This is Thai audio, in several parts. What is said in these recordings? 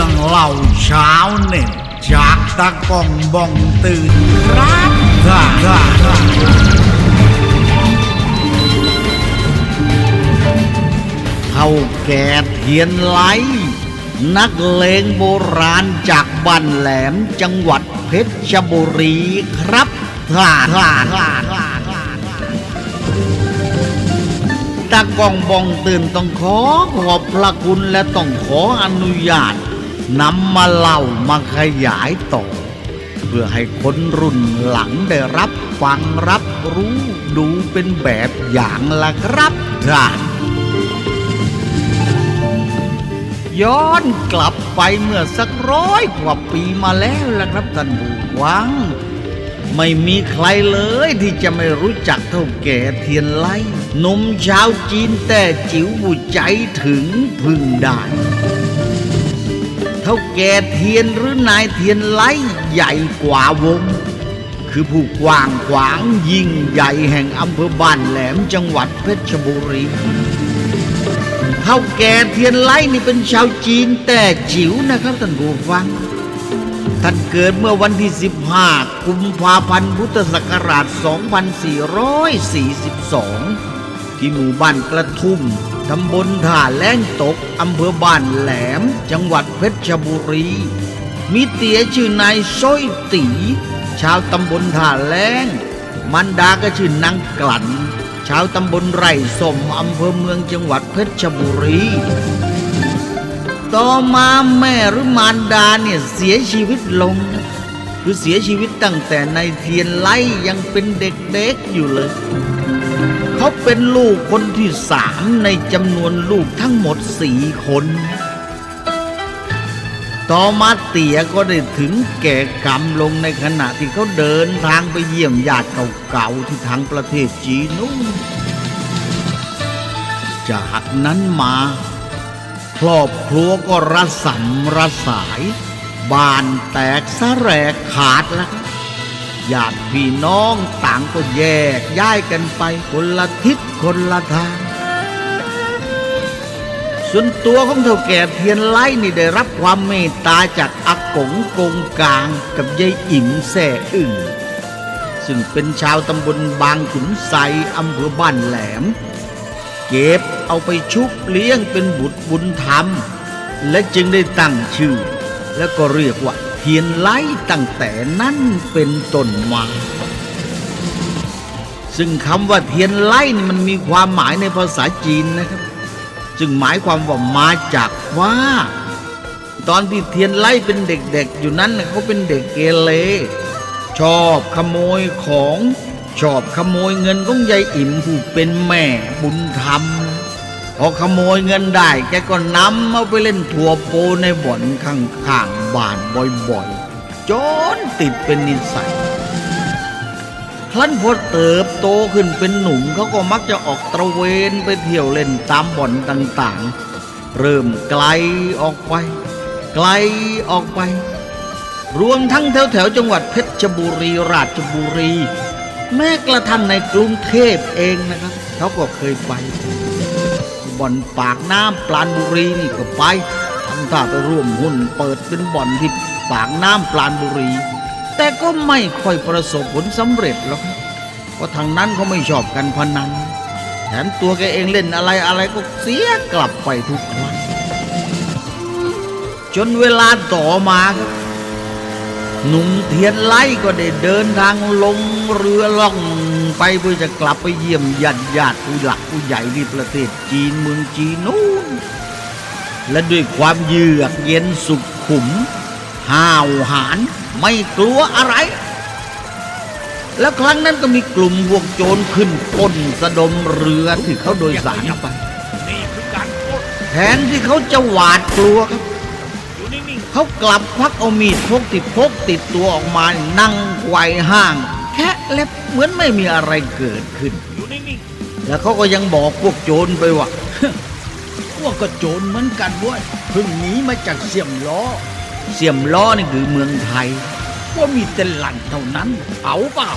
รื่องเล่าเช้าเน็ตจากตะกองบองตื่นครับค่ะค่ะค่ะเท่าแก่เทียนไลนักเลงโบราณจากบ้านแหลมจังหวัดเพชรบุรีครับท่าท่าท่าท่าท่าตากองบองตื่นต้องขอขอบพระคุณและต้องขออนุญาต นำมาเล่ามาขยายต่อ เพื่อให้คนรุ่นหลังได้รับฟังรับรู้ดูเป็นแบบอย่างละครับท่านย้อนกลับไปเมื่อสักร้อยกว่าปีมาแล้วล่ะครับท่านผู้ฟัง ไม่มีใครเลยที่จะไม่รู้จักเท่าแก่เทียนไล่หนุ่มชาวจีนแต่จิ๋วบุใจถึงพึ่งได้ ท่าแก่เทียนหรือนายเทียนไล่ใหญ่กว่าวง คือผู้กว้างขวางยิ่งใหญ่แห่งอำเภอบ้านแหลมจังหวัดเพชรบุรีเท่าแก่เทียนไล่นี่เป็นชาวจีนแต่จิ๋วนะครับท่านผู้ฟังท่านเกิดเมื่อวันที่ 15 กุมภาพันธ์พุทธศักราช 2442 ที่หมู่บ้านกระทุ่ม ตำบลท่าแล้งตก อำเภอบ้านแหลม จังหวัดเพชรบุรี มีเตี๋ยชื่อนายส้อยตี ชาวตำบลท่าแล้ง มันดาก็ชื่อนางกลั่น ชาวตำบลไร่สม อำเภอเมืองจังหวัดเพชรบุรี ต่อมาแม่หรือมารดาเนี่ยเสียชีวิตลง คือเสียชีวิตตั้งแต่ในเทียนไล่ยังเป็นเด็กๆอยู่เลย เขาเป็นลูกคนที่สามในจำนวนลูกทั้งหมดสี่คน ต่อมาเตียก็ได้ถึงแก่กรรมลงในขณะที่เขาเดินทางไปเยี่ยมญาติเก่าๆที่ทางประเทศจีนนู่นจากนั้นมาครอบครัวก็ระสำระสาย บานแตกสะแรกขาดแล้ว ญาติพี่น้องต่างก็แยกย้ายกันไปคนละทิศคนละทาง ส่วนตัวของเท่าแก่เทียนไล่นี่ได้รับความเมตตาจากอากงกงกลางกับยายอิ่มแส่อึ่งซึ่งเป็นชาวตำบลบางขุนไซอำเภอบ้านแหลม เก็บเอาไปชุบเลี้ยงเป็นบุตรบุญธรรม และจึงได้ตั้งชื่อ แล้วก็เรียกว่า เทียนไล่ตั้งแต่นั้นเป็นต้นมาซึ่งคำว่าเทียนไล่นี่มันมีความหมายในภาษาจีนนะครับ จึงหมายความว่ามาจากว่า ตอนที่เทียนไล่เป็นเด็กๆ อยู่นั้นเขาเป็นเด็กเกเรชอบขโมยของ ชอบขโมยเงินของยายอิ่มผู้เป็นแม่บุญธรรม พอขโมยเงินได้แกก็นำเอาไปเล่นทั่วโปในบ่อนข้างๆบ้านบ่อยๆ จนติดเป็นนิสัย ครั้นพอเติบโตขึ้นเป็นหนุ่มเขาก็มักจะออกตระเวนไปเที่ยวเล่นตามบ่อนต่างๆ เริ่มไกลออกไป ไกลออกไป รวมทั้งแถวๆจังหวัดเพชรบุรีราชบุรี แม้กระทั่งในกรุงเทพเองนะครับเขาก็เคยไป บ่อนปากน้ำปราณบุรีนี่ก็ไปทำท่าไปร่วมหุ้นเปิดเป็นบ่อนที่ปากน้ำปราณบุรี แต่ก็ไม่ค่อยประสบผลสำเร็จหรอกเพราะทางนั้นเขาไม่ชอบกันพนันแถมตัวแกเองเล่นอะไรอะไรก็เสียกลับไปทุกครั้งจนเวลาต่อมาครับหนุ่มเทียนไล่ก็ได้เดินทางลงเรือล่อง ไปเพื่อจะกลับไปเยี่ยมญาติญาติผู้หลักผู้ใหญ่ที่ประเทศจีนเมืองจีนนู้นและด้วยความเยือกเย็นสุขขุมห้าวหาญไม่กลัวอะไร แล้วครั้งนั้นก็มีกลุ่มพวกโจรขึ้นป้นสะดมเรือที่เขาโดยสารไปนี่คือการปล้นแทนที่เขาจะหวาดกลัวครับเขากลับพักเอามีดพกติดพกติดตัวออกมานั่งไกวห้าง แค่เล็บเหมือนไม่มีอะไรเกิดขึ้นๆอยู่นิ่งแล้วเขาก็ยังบอกพวกโจรไปว่าพวกก็โจรเหมือนกันเว้ยเพิ่งหนีมาจากเสี่ยมล้อ เสี่ยมล้อนี่คือเมืองไทย ว่ามีแต่หลังเท่านั้นเอาเปล่า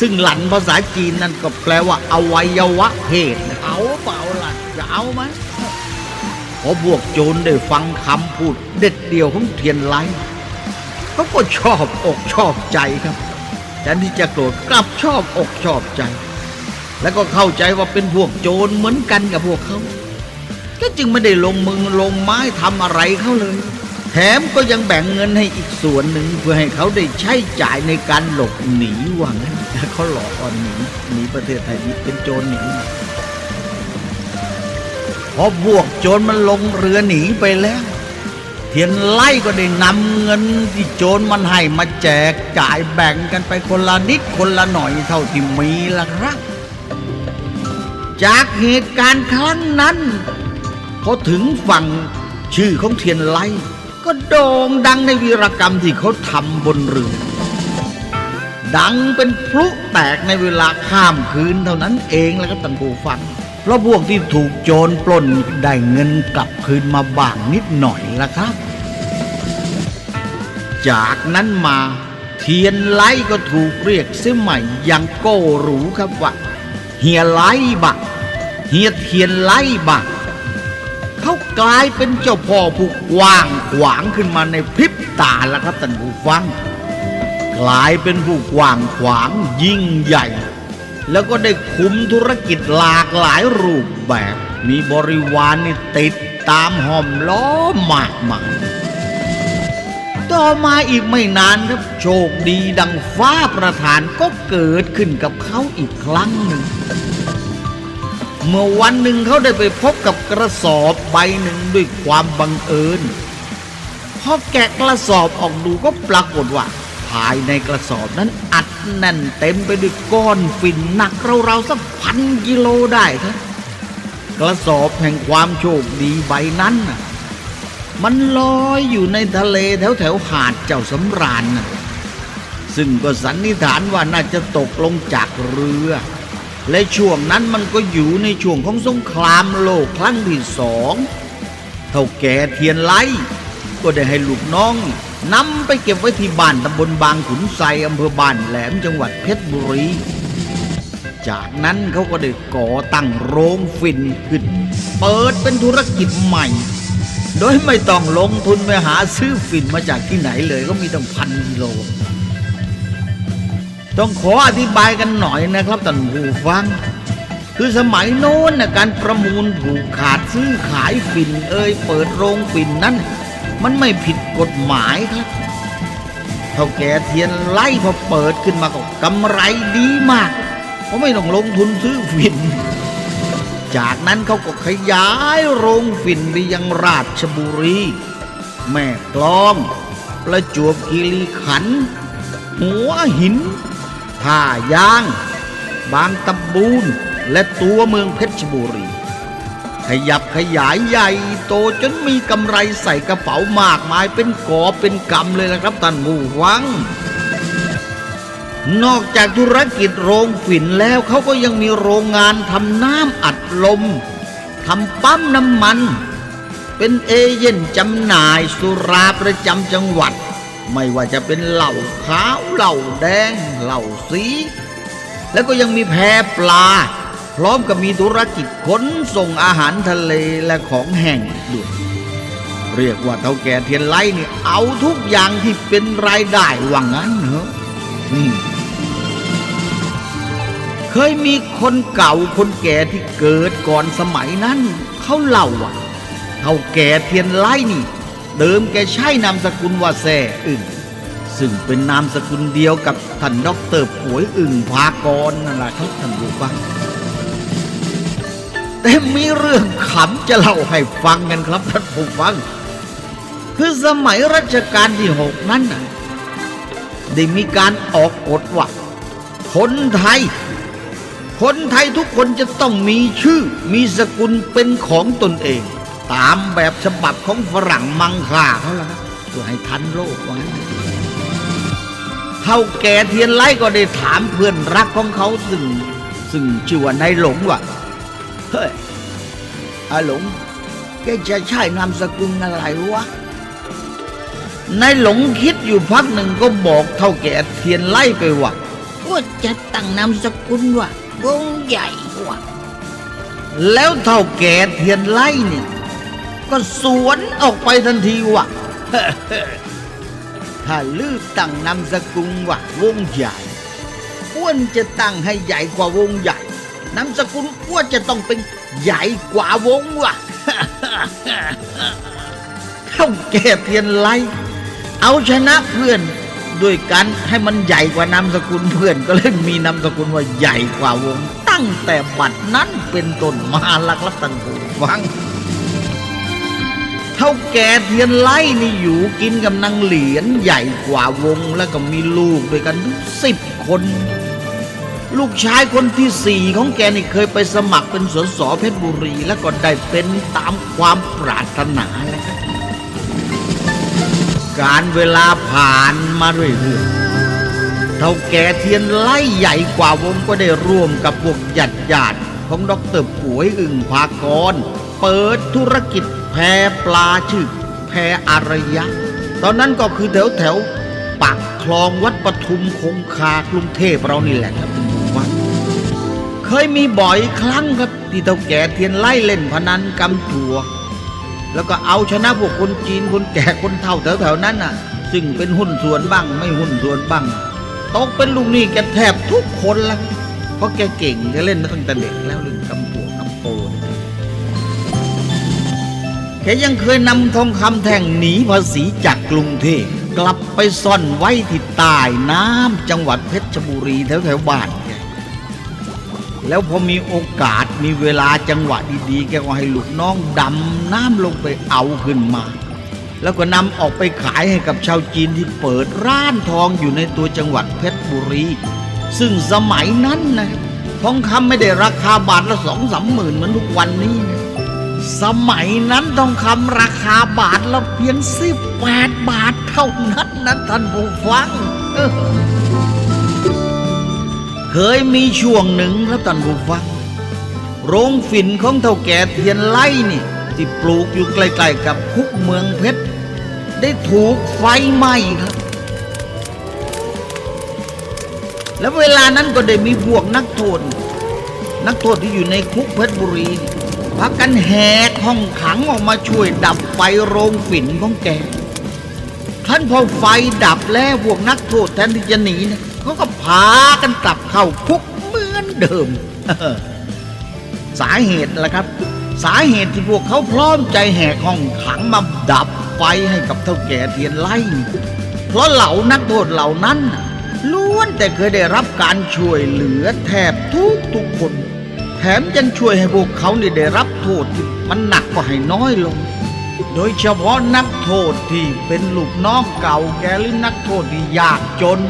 ซึ่งหลันภาษาจีนนั่นก็แปลว่าอวัยวะเพศนะเอาเปล่าล่ะจะเอาไหมพอพวกโจรได้ฟังคำพูดเด็ดเดี่ยวของเทียนไลเขาก็ชอบอกชอบใจครับ แทนที่จะโกรธกลับชอบอกชอบใจ แล้วก็เข้าใจว่าเป็นพวกโจรเหมือนกันกับพวกเขาก็จึงไม่ได้ลงมือลงไม้ทำอะไรเขาเลย แถมก็ยังแบ่งเงินให้อีกส่วนหนึ่งเพื่อให้เขาได้ใช้จ่ายในการหลบหนีว่างั้นเขาหลอกอ่อนหนีหนีประเทศไทยนีเป็นโจรหนีพอพวกโจรมันลงเรือหนีไปแล้ว เทียนไล่ก็ได้นำเงินที่โจรมันให้มาแจกจ่ายแบ่งกันไปคนละนิดคนละหน่อยเท่าที่มีละครับ จากเหตุการณ์ครั้งนั้นพอถึงฝั่งชื่อของเทียนไล่ก็โด่งดังในวีรกรรมที่เขาทำบนเรือดังเป็นพลุแตกในเวลาข้ามคืนเท่านั้นเองแล้วก็ตันผู้ฟัง เพราะพวกที่ถูกโจรปล้นได้เงินกลับคืนมาบ้างนิดหน่อยละครับ จากนั้นมาเทียนไล่ก็ถูกเรียกเสียใหม่อยังโก้หรูครับว่าเฮียไล่บักเฮียเทียนไล่บักเขากลายเป็นเจ้าพ่อผู้กว้างขวางขึ้นมาในพริบตาแล้วครับท่านผู้ฟัง กลายเป็นผู้กว้างขวางยิ่งใหญ่ แล้วก็ได้คุมธุรกิจหลากหลายรูปแบบ มีบริวารนี่ติดตามห้อมล้อมมากมายต่อมาอีกไม่นานครับโชคดีดังฟ้าประทานก็เกิดขึ้นกับเขาอีกครั้งหนึ่ง เมื่อวันหนึ่งเขาได้ไปพบกับกระสอบใบหนึ่งด้วยความบังเอิญพอแกะกระสอบออกดูก็ปรากฏว่า ภายในกระสอบนั้นอัดแน่นเต็มไปด้วยก้อนฝิ่นหนักเราๆสักพันกิโลได้ครับกระสอบแห่งความโชคดีใบนั้นน่ะมันลอยอยู่ในทะเลแถวแถวหาดเจ้าสำราญน่ะซึ่งก็สันนิษฐานว่าน่าจะตกลงจากเรือ และช่วงนั้นมันก็อยู่ในช่วงของสงครามโลกครั้งที่สองเท่าแก่เทียนไลก็ได้ให้ลูกน้อง นำไปเก็บไว้ที่บ้านตำบลบางขุนไซอำเภอบ้านแหลมจังหวัดเพชรบุรี จากนั้นเขาก็ได้ก่อตั้งโรงฝิ่นขึ้น เปิดเป็นธุรกิจใหม่ โดยไม่ต้องลงทุนไปหาซื้อฝิ่นมาจากที่ไหนเลยก็มีตั้งพันกิโล ต้องขออธิบายกันหน่อยนะครับท่านผู้ฟังคือสมัยโน้นนะการประมูลผูกขาดซื้อขายฝิ่นเอ่ยเปิดโรงฝิ่นนั้น มันไม่ผิดกฎหมายครับเท่าแก่เทียนไล่พอเปิดขึ้นมาก็กำไรดีมากเพราะไม่ต้องลงทุนซื้อฝิ่น จากนั้นเขาก็ขยายโรงฝิ่นไปยังราชบุรี แม่กลอง ประจวบคีรีขัน หัวหินท่ายาง บางตะบูนและตัวเมืองเพชรบุรี ขยับขยายใหญ่โตจนมีกำไรใส่กระเป๋ามากมายเป็นกอบเป็นกำเลยนะครับท่านผู้ฟัง นอกจากธุรกิจโรงฝิ่นแล้วเขาก็ยังมีโรงงานทำน้ำอัดลมทำปั๊มน้ำมัน เป็นเอเย่นจำหน่ายสุราประจำจังหวัด ไม่ว่าจะเป็นเหล้าขาวเหล้าแดงเหล้าสี แล้วก็ยังมีแพปลา ร้อมกับมีธุรกิจขนส่งอาหารทะเลและของแห้งด้วย เรียกว่าเท่าแก่เทียนไล่นี่เอาทุกอย่างที่เป็นรายได้ว่างั้นเหรอเคยมีคนเก่าคนแก่ที่เกิดก่อนสมัยนั้น เขาเล่าว่าเท่าแก่เทียนไล่นี่ เดิมแกใช้นามสกุลว่าแซ่อึ่งซึ่งเป็นนามสกุลเดียวกับท่านด็อกเตอร์ป่วยอึ่งพากรนั่นแหละครับท่านผู้ฟัง แต่มีเรื่องขำจะเล่าให้ฟังกันครับท่านผู้ฟัง คือสมัยรัชกาลที่หกนั้นน่ะได้มีการออกกฎว่าคนไทย คนไทยทุกคนจะต้องมีชื่อมีสกุลเป็นของตนเอง ตามแบบฉบับของฝรั่งมังค่าเขาละครับเพื่อให้ทันโลกว่างั้นเท่าแก่เทียนไล่ก็ได้ถามเพื่อนรักของเขาซึ่ง ซึ่งชื่อว่านายหลงว่า เฮ้ยอาหลง แกจะใช้นามสกุลอะไรวะ นายหลงคิดอยู่พักหนึ่งก็บอกเท่าแก่เทียนไล่ไปว่าว่าจะตั้งนามสกุลว่าวงใหญ่ว่ะ แล้วเท่าแก่เทียนไล่เนี่ยกก็สวนออกไปทันทีว่าถ้าลือตั้งนามสกุลว่าวงใหญ่อ้วนจะตั้งให้ใหญ่กว่าวงใหญ่ นามสกุลอ้วนจะต้องเป็นใหญ่กว่าวงว่ะเท่าแก่เทียนไล่เอาชนะเพื่อนด้วยกันให้มันใหญ่กว่านามสกุลเพื่อนก็เลยมีนามสกุลว่าใหญ่กว่าวง ตั้งแต่บัดนั้นเป็นต้นมาลักลักตันผูฟังเท่าแก่เทียนไล่นี่อยู่กินกับนางเหรียญใหญ่กว่าวงแล้วก็มีลูกด้วยกันสิบคน ลูกชายคนที่สี่ของแกนี่เคยไปสมัครเป็นสสเพชรบุรี แล้วก็ได้เป็นตามความปรารถนาแล้วการเวลาผ่านมาเรื่อยๆเท่าแก่เทียนไล่ใหญ่กว่าวงก็ได้ร่วมกับพวกญาติญาติของดรป่วยอึ่งภากร เปิดธุรกิจแพปลาชื่อแพอารยะ ตอนนั้นก็คือแถวแถวปากคลองวัดปทุมคงคากรุงเทพเรานี่แหละครับ เคยมีบ่อยครั้งครับ ที่เท่าแก่เทียนไล่เล่นพนันกำถั่ว แล้วก็เอาชนะพวกคนจีนคนแก่คนเฒ่าแถวๆนั้นน่ะ ซึ่งเป็นหุ้นส่วนบ้างไม่หุ้นส่วนบ้างตกเป็นลูกหนี้แกแทบทุกคนละเพราะแกเก่งแกเล่นมาตั้งแต่เด็กแล้วเรื่องกำถั่วกำโปนแกยังเคยนำทองคำแท่งหนีภาษีจากกรุงเทพกลับไปซ่อนไว้ที่ใต้น้ำจังหวัดเพชรบุรีแถวๆบ้าน แล้วพอมีโอกาสมีเวลาจังหวะดีๆ แกก็ให้ลูกน้องดำน้ำลงไปเอาขึ้นมา แล้วก็นำออกไปขายให้กับชาวจีนที่เปิดร้านทองอยู่ในตัวจังหวัดเพชรบุรี ซึ่งสมัยนั้นนะทองคำไม่ได้ราคาบาทละสองสามหมื่นเหมือนทุกวันนี้นะสมัยนั้นทองคำราคาบาทละเพียงสิบแปดบาทเท่านั้นนะท่านผู้ฟัง เคยมีช่วงหนึ่งครับท่านผู้ฟัง โรงฝิ่นของเท่าแก่เทียนไล่นี่ที่ปลูกอยู่ใกล้ๆกับคุกเมืองเพชร ได้ถูกไฟไหม้ครับ แล้วเวลานั้นก็ได้มีพวกนักโทษ นักโทษที่อยู่ในคุกเพชรบุรีพักกันแหกห้องขังออกมาช่วยดับไฟโรงฝิ่นของแกท่านพอไฟดับแล้วพวกนักโทษแทนที่จะหนีนะ เขาก็พากันกลับเข้าคุกเหมือนเดิม สาเหตุแหละครับ สาเหตุที่พวกเขาพร้อมใจแหกห้องขังมาดับไฟให้กับเท่าแก่เทียนไล่ เพราะเหล่านักโทษเหล่านั้นล้วนแต่เคยได้รับการช่วยเหลือแทบทุกทุกคน แถมยังช่วยให้พวกเขานี่ได้รับโทษที่มันหนักกว่าให้น้อยลง โดยเฉพาะนักโทษที่เป็นลูกน้องเก่าแกหรือนักโทษที่ยากจน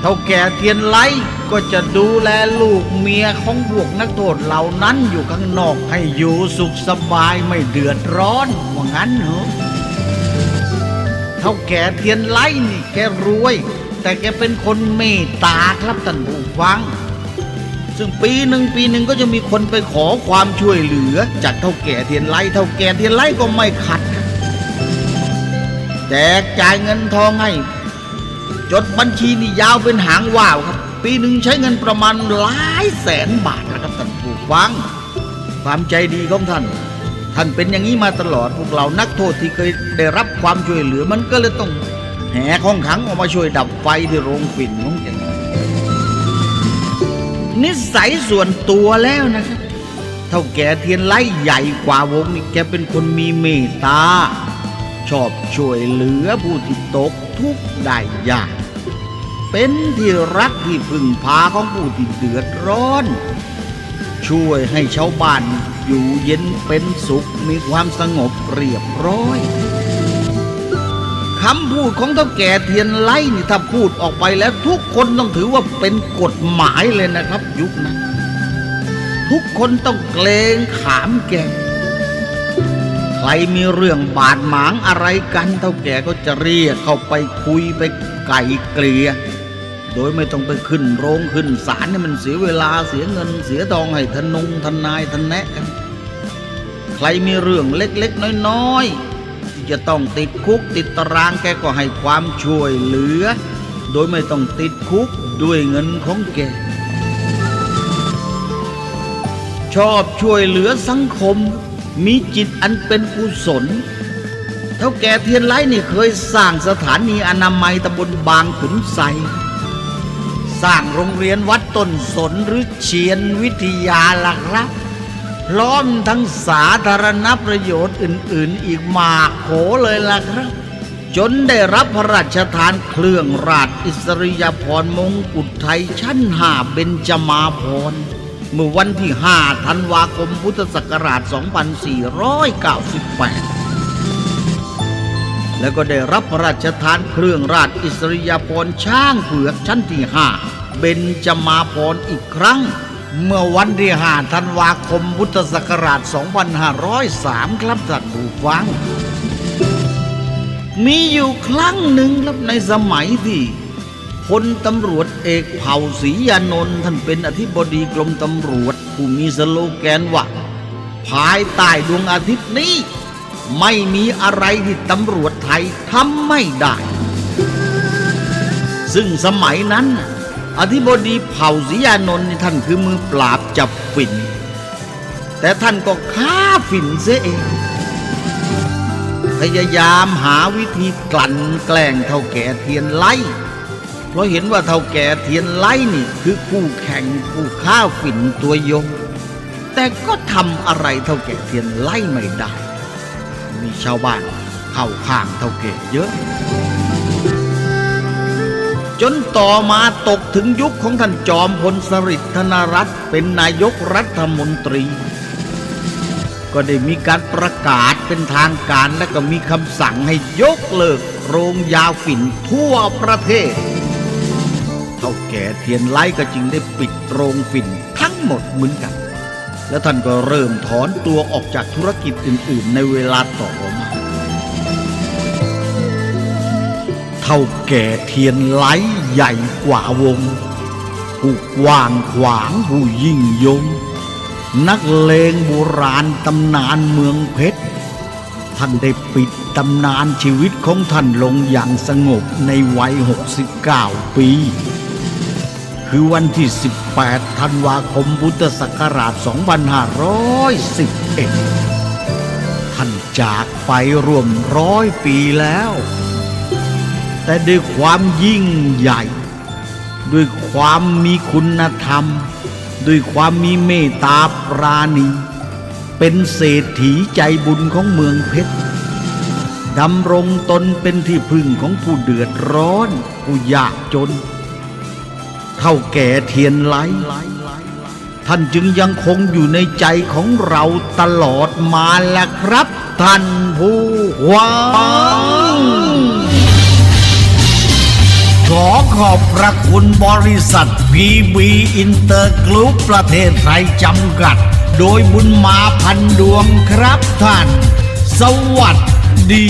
เท่าแก่เทียนไล่ก็จะดูแลลูกเมียของพวกนักโทษเหล่านั้นอยู่ข้างนอกให้อยู่สุขสบายไม่เดือดร้อนว่างั้นเหรอเท่าแก่เทียนไล่นี่แกรวย แต่แกเป็นคนเมตตาครับท่านผู้ฟัง ซึ่งปีหนึ่งปีหนึ่งก็จะมีคนไปขอความช่วยเหลือ จากเท่าแก่เทียนไล่เท่าแก่เทียนไล่ก็ไม่ขัดแจกจ่ายเงินทองให้ จดบัญชีนี่ยาวเป็นหางว่าวครับ ปีหนึ่งใช้เงินประมาณหลายแสนบาทนะครับท่านผู้ฟัง ความใจดีของท่าน ท่านเป็นอย่างนี้มาตลอดพวกเรานักโทษที่เคยได้รับความช่วยเหลือมันก็เลยต้องแห่ห้องขังออกมาช่วยดับไฟที่โรงฝิ่นของแกนิสัยส่วนตัวแล้วนะครับเท่าแก่เทียนไล่ใหญ่กว่าวงนี่แกเป็นคนมีเมตตา ชอบช่วยเหลือผู้ที่ตกทุกข์ได้ยาก เป็นที่รักที่พึ่งพาของผู้ที่เดือดร้อน ช่วยให้ชาวบ้านอยู่เย็นเป็นสุขมีความสงบเรียบร้อยคำพูดของเท่าแก่เทียนไล่นี่ถ้าพูดออกไปแล้วทุกคนต้องถือว่าเป็นกฎหมายเลยนะครับ ยุคนั้น ทุกคนต้องเกรงขามแก ใครมีเรื่องบาดหมางอะไรกันเท่าแก่ก็จะเรียกเข้าไปคุยไปไก่เกลี่ยโดยไม่ต้องไปขึ้นโรงขึ้นศาลให้มันเสียเวลาเสียเงินเสียทองให้ทนงทนายทนแนะกัน ใครมีเรื่องเล็กๆ น้อยๆ ที่จะต้องติดคุกติดตารางแกก็ให้ความช่วยเหลือ โดยไม่ต้องติดคุกด้วยเงินของแกชอบช่วยเหลือสังคม มีจิตอันเป็นกุศล เท่าแก่เทียนไร้นี่เคยสร้างสถานีอนามัยตำบลบางขุนไซสร้างโรงเรียนวัดต้นสนหรือเชียนวิทยาล่ะครับพร้อมทั้งสาธารณประโยชน์อื่น ๆ อีกมากโขเลยล่ะครับ จนได้รับพระราชทานเครื่องราชอิสริยาภรณ์มงกุฎไทยชั้นหาเบญจมาภรณ์ เมื่อวันที่ 5 ธันวาคม พุทธศักราช 2498 แล้วก็ได้รับพระราชทานเครื่องราชอิสริยาภรณ์ช้างเผือกชั้นที่ห้าเบญจมาภรณ์อีกครั้ง เมื่อวันที่ 5 ธันวาคม พุทธศักราช 2503 ครับท่านผู้ฟัง มีอยู่ครั้งหนึ่งครับในสมัยที่ พลตำรวจเอกเผ่าศรียานนท์ท่านเป็นอธิบดีกรมตำรวจ ผู้มีสโลแกนว่า ภายใต้ดวงอาทิตย์นี้ ไม่มีอะไรที่ตำรวจไทยทำไม่ได้ ซึ่งสมัยนั้น อธิบดีเผ่าศรียานนท์นี่ท่านคือมือปราบจับฝิ่น แต่ท่านก็ฆ่าฝิ่นเสียเองพยายามหาวิธีกลั่นแกล้งเท่าแก่เทียนไล่ ราะเห็นว่าเท่าแก่เทียนไล่นี่คือคู่แข่งคู่ข้าฝิ่นตัวยง แต่ก็ทำอะไรเท่าแก่เทียนไล่ไม่ได้ มีชาวบ้านเข้าข้างเท่าแก่เยอะ จนต่อมาตกถึงยุคของท่านจอมพลสฤษดิ์ธนรัตน์เป็นนายกรัฐมนตรี ก็ได้มีการประกาศเป็นทางการและก็มีคำสั่งให้ยกเลิกโรงยาฝิ่นทั่วประเทศ เท่าแก่เทียนไล่ก็จึงได้ปิดโรงฝิ่นทั้งหมดเหมือนกัน แล้วท่านก็เริ่มถอนตัวออกจากธุรกิจอื่นๆ ในเวลาต่อมา เท่าแก่เทียนไล้ใหญ่กว่าวงผู้กว้างขวางผู้ยิ่งยง นักเลงโบราณตำนานเมืองเพชรท่านได้ปิดตำนานชีวิตของท่านลงอย่างสงบในวัย 69 ปี คือวันที่ 18 ธันวาคมพุทธศักราช 2511 ท่านจากไปรวมร้อยปีแล้ว แต่ด้วยความยิ่งใหญ่ ด้วยความมีคุณธรรม ด้วยความมีเมตตาปราณี เป็นเศรษฐีใจบุญของเมืองเพชรดำรงตนเป็นที่พึ่งของผู้เดือดร้อน ผู้ยากจน เท่าแก่เทียนไลท่านจึงยังคงอยู่ในใจของเราตลอดมาแหละครับ ท่านผู้ฟังขอขอบพระคุณบริษัท PB อินเตอร์กรุ๊ปประเทศไทยจำกัด โดยบุญมาพันดวงครับท่าน สวัสดี